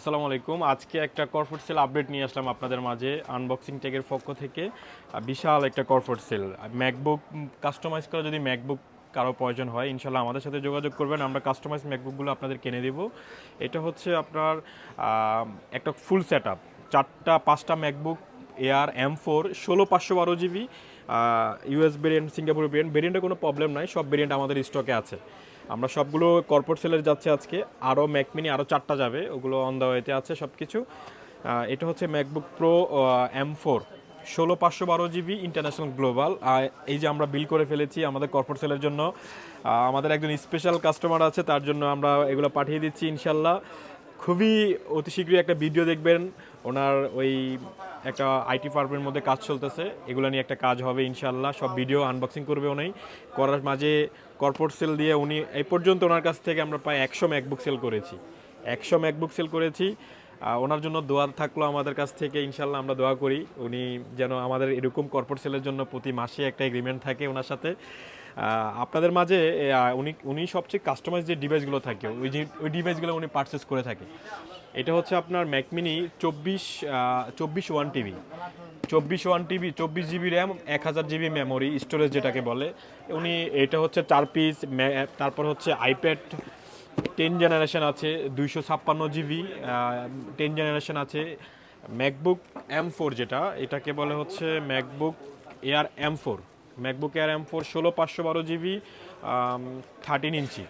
আসসালামু আলাইকুম। আজকে একটা কর্পোরেট সেল আপডেট নিয়ে আসলাম আপনাদের মাঝে। আনবক্সিং টেকের পক্ষ থেকে। বিশাল একটা কর্পোরেট সেল ম্যাকবুক কাস্টমাইজ করা যদি ম্যাকবুক কারও প্রয়োজন হয় ইনশাল্লাহ আমাদের সাথে যোগাযোগ করবেন। আমরা কাস্টমাইজ ম্যাকবুকগুলো আপনাদের কিনে দেব। এটা হচ্ছে আপনার একটা ফুল সেট আপ চারটা, পাঁচটা ম্যাকবুক এয়ার এম ফোর ষোলো পাঁচশো বারো GB US variant Singapore variant ভেরিয়েন্টে কোনো প্রবলেম নাই, সব ভেরিয়েন্ট আমাদের স্টকে আছে। আমরা সবগুলো কর্পোরেট সেলের যাচ্ছে আজকে। আরও ম্যাকমিনি আরও চারটা যাবে। ওগুলো অন দ্য ওয়েতে আছে সব কিছু এটা হচ্ছে ম্যাকবুক প্রো এম ফোর ষোলো পাঁচশো বারো জিবি ইন্টারন্যাশনাল গ্লোবাল এই যে আমরা বিল করে ফেলেছি আমাদের কর্পোরেট সেলের জন্য আমাদের একজন স্পেশাল কাস্টমার আছে, তার জন্য আমরা এগুলো পাঠিয়ে দিচ্ছি ইনশাল্লাহ। খুবই অতি শীঘ্রই একটা ভিডিও দেখবেন। ওনার ওই একটা আইটি ফার্মের মধ্যে কাজ চলতেছে। এগুলো নিয়ে একটা কাজ হবে ইনশাল্লাহ সব ভিডিও আনবক্সিং করবে উনি। করার মাঝে কর্পোরেট সেল দিয়ে উনি এই পর্যন্ত ওনার কাছ থেকে আমরা প্রায় একশো ম্যাকবুক সেল করেছি। একশো ম্যাকবুক সেল করেছি। ওনার জন্য দোয়া থাকল আমাদের কাছ থেকে। ইনশাল্লাহ আমরা দোয়া করি। উনি যেন আমাদের এরকম কর্পোরেট সেলের জন্য প্রতি মাসে একটা এগ্রিমেন্ট থাকে ওনার সাথে। আপনাদের মাঝে উনি উনি সবচেয়ে কাস্টমাইজ যে ডিভাইসগুলো থাকে, ওই যে, ওই ডিভাইসগুলো উনি পারচেস করে থাকে, এটা হচ্ছে আপনার ম্যাকমিনি চব্বিশ চব্বিশ ওয়ান টিভি। চব্বিশ ওয়ান টিভি, চব্বিশ জিবি র্যাম, এক হাজার জিবি মেমোরি স্টোরেজ যেটাকে বলে। উনি, এটা হচ্ছে চার পিস তারপর হচ্ছে আইপ্যাড টেন জেনারেশন আছে, দুইশো ছাপ্পান্ন জিবি টেন জেনারেশন আছে ম্যাকবুক এম ফোর যেটা, এটাকে বলে হচ্ছে MacBook Air M four MacBook Air M four ষোলো পাঁচশো বারো জিবি থার্টিন ইঞ্চি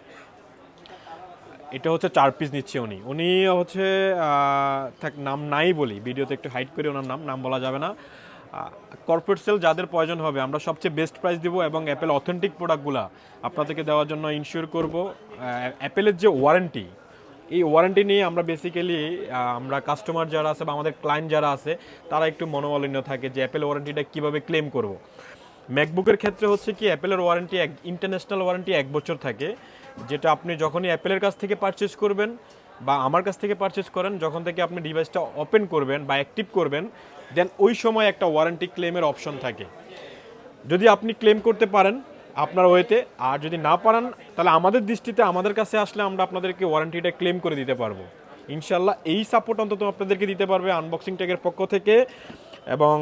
এটা হচ্ছে চার পিস নিচ্ছে উনি। উনি হচ্ছে থাক, নাম নাই বলি। ভিডিওতে একটু হাইড করে ওনার নাম নাম বলা যাবে না। কর্পোরেট সেল যাদের প্রয়োজন হবে, আমরা সবচেয়ে বেস্ট প্রাইস দিব এবং অ্যাপেল অথেন্টিক প্রোডাক্টগুলো আপনাদেরকে দেওয়ার জন্য ইনশিওর করব। অ্যাপেলের যে ওয়ারেন্টি এই ওয়ারেন্টি নিয়ে আমরা বেসিক্যালি আমরা কাস্টমার যারা আছে বা আমাদের ক্লায়েন্ট যারা আছে, তারা একটু মনোমালিন্য থাকে যে অ্যাপেল ওয়ারেন্টিটা কীভাবে ক্লেম করব। ম্যাকবুকের ক্ষেত্রে হচ্ছে কি, অ্যাপেলের ওয়ারেন্টি এক ইন্টারন্যাশনাল ওয়ারেন্টি এক বছর থাকে, যেটা আপনি যখনই অ্যাপেলের কাছ থেকে পারচেস করবেন বা আমার কাছ থেকে পারচেস করেন, যখন থেকে আপনি ডিভাইসটা ওপেন করবেন বা অ্যাক্টিভ করবেন দেন ওই সময় একটা ওয়ারেন্টি ক্লেমের অপশন থাকে। যদি আপনি ক্লেম করতে পারেন আপনার ওয়েতে, আর যদি না পারেন, তাহলে আমাদের দৃষ্টিতে, আমাদের কাছে আসলে আমরা আপনাদেরকে ওয়ারেন্টিটা ক্লেম করে দিতে পারব। ইনশাল্লাহ এই সাপোর্ট অন্তত আপনাদেরকে দিতে পারবে আনবক্সিং ট্যাগের পক্ষ থেকে। এবং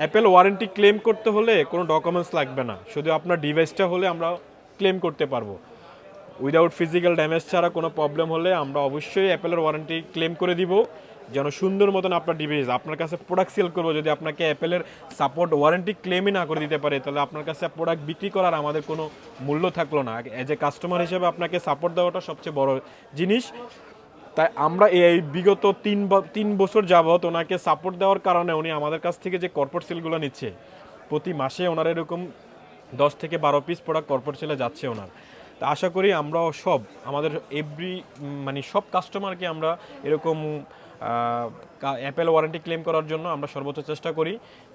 অ্যাপেল ওয়ারেন্টি ক্লেম করতে হলে কোনো ডকুমেন্টস লাগবে না। শুধু আপনার ডিভাইসটা হলে আমরা ক্লেম করতে পারব। উইদাউট ফিজিক্যাল ড্যামেজ ছাড়া কোনো প্রবলেম হলে আমরা অবশ্যই অ্যাপেলের ওয়ারেন্টি ক্লেম করে দিব। যেন সুন্দর মতন আপনার ডিভাইস আপনার কাছে প্রোডাক্ট সেল করব। যদি আপনাকে অ্যাপেলের সাপোর্ট ওয়ারেন্টি ক্লেমই না করে দিতে পারে, তাহলে আপনার কাছে প্রোডাক্ট বিক্রি করার আমাদের কোনো মূল্য থাকল না। এজ এ কাস্টমার হিসেবে আপনাকে সাপোর্ট দেওয়াটা সবচেয়ে বড় জিনিস। তাই আমরা এই বিগত তিন তিন বছর যাবৎ ওনাকে সাপোর্ট দেওয়ার কারণে উনি আমাদের কাছ থেকে যে কর্পোরেট সেলগুলো নিচ্ছে, প্রতি মাসে ওনার এরকম দশ থেকে বারো পিস প্রোডাক্ট কর্পোরেট সেলে যাচ্ছে ওনার। তা আশা করি আমরাও সব, আমাদের এভরি মানে সব কাস্টমারকে আমরা এরকম অ্যাপেল ওয়ারেন্টি ক্লেম করার জন্য আমরা সর্বোচ্চ চেষ্টা করি।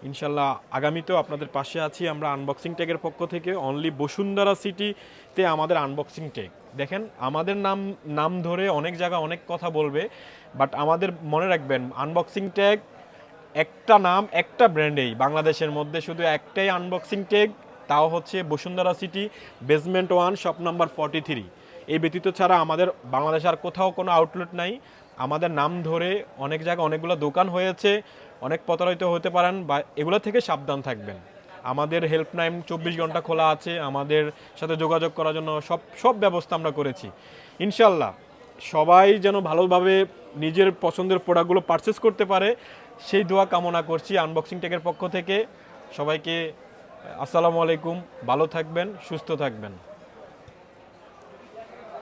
ইনশাল্লাহ আগামীতেও আপনাদের পাশে আছি আমরা আনবক্সিং ট্যাগের পক্ষ থেকে। অনলি বসুন্ধরা সিটিতে আমাদের আনবক্সিং ট্যাগ দেখেন, আমাদের নাম নাম ধরে অনেক জায়গা অনেক কথা বলবে বাট আমাদের মনে রাখবেন আনবক্সিং ট্যাগ একটা নাম, একটা ব্র্যান্ডেই বাংলাদেশের মধ্যে শুধু একটাই আনবক্সিং ট্যাগ তাও হচ্ছে Bashundhara city basement one shop number forty three এই ব্যতীত ছাড়া আমাদের বাংলাদেশে আর কোথাও কোনো আউটলেট নাই। আমাদের নাম ধরে অনেক জায়গায় অনেকগুলো দোকান হয়েছে, অনেক প্রতারিত হতে পারেন বা এগুলো থেকে সাবধান থাকবেন। আমাদের হেল্পলাইন চব্বিশ ঘণ্টা খোলা আছে, আমাদের সাথে যোগাযোগ করার জন্য সব সব ব্যবস্থা আমরা করেছি। ইনশাল্লাহ সবাই যেন ভালোভাবে নিজের পছন্দের প্রোডাক্টগুলো পারচেস করতে পারে, সেই দোয়া কামনা করছি আনবক্সিং টেকের পক্ষ থেকে। সবাইকে আসসালামু আলাইকুম, ভালো থাকবেন, সুস্থ থাকবেন।